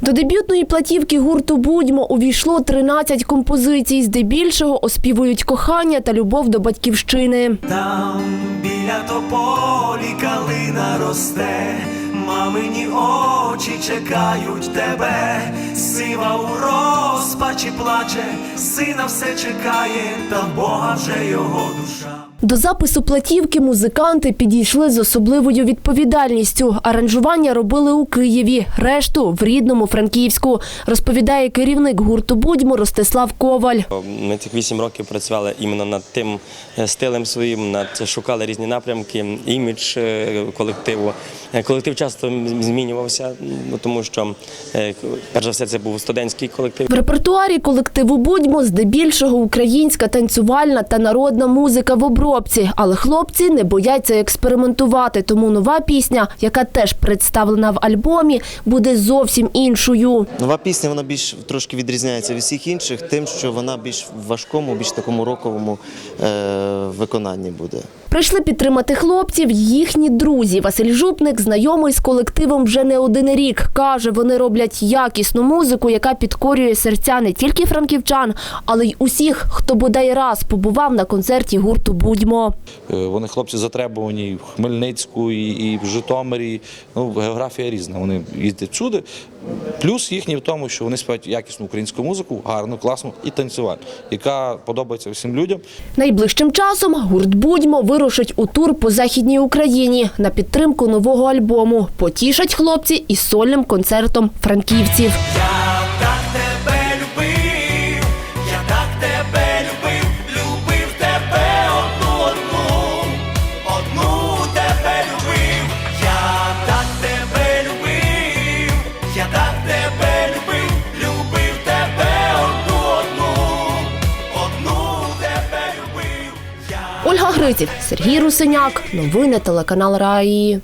До дебютної платівки гурту Будьмо увійшло 13 композицій. Здебільшого оспівують кохання та любов до батьківщини. Там біля тополі калина росте, мамині очі чекають тебе, сива у розпачі плаче, сина все чекає, та Бога вже його душа. До запису платівки музиканти підійшли з особливою відповідальністю. Аранжування робили у Києві, решту в рідному Франківську, розповідає керівник гурту Будьмо Ростислав Коваль. Ми цих вісім років працювали іменно над тим е, стилем своїм, над шукали різні напрямки, імідж е, колективу. Е, Колектив часто змінювався, ну, тому що перш за все це був студентський колектив. В репертуарі колективу Будьмо здебільшого українська танцювальна та народна музика в обробці. Але хлопці не бояться експериментувати. Тому нова пісня, яка теж представлена в альбомі, буде зовсім іншою. Нова пісня вона більш трошки відрізняється від всіх інших, тим, що вона більш в важкому, більш такому роковому е, виконанні буде. Прийшли підтримати хлопців їхні друзі. Василь Жупник знайомий з колективом вже не один рік. Каже, вони роблять якісну музику, яка підкорює серця не тільки франківчан, але й усіх, хто бодай раз побував на концерті гурту Будьмо. Е, Вони хлопці затребувані і в Хмельницьку, і, і в Житомирі. Ну, географія різна. Вони їздять всюди. Плюс їхній в тому, що вони співають якісну українську музику, гарну, класну і танцювальну, яка подобається всім людям. Найближчим часом гурт Будьмо вирушить у тур по західній Україні на підтримку нового альбому. Потішать хлопці із сольним концертом франківців. Я так Ольга Гриців, Сергій Русиняк. Новини телеканал Раї.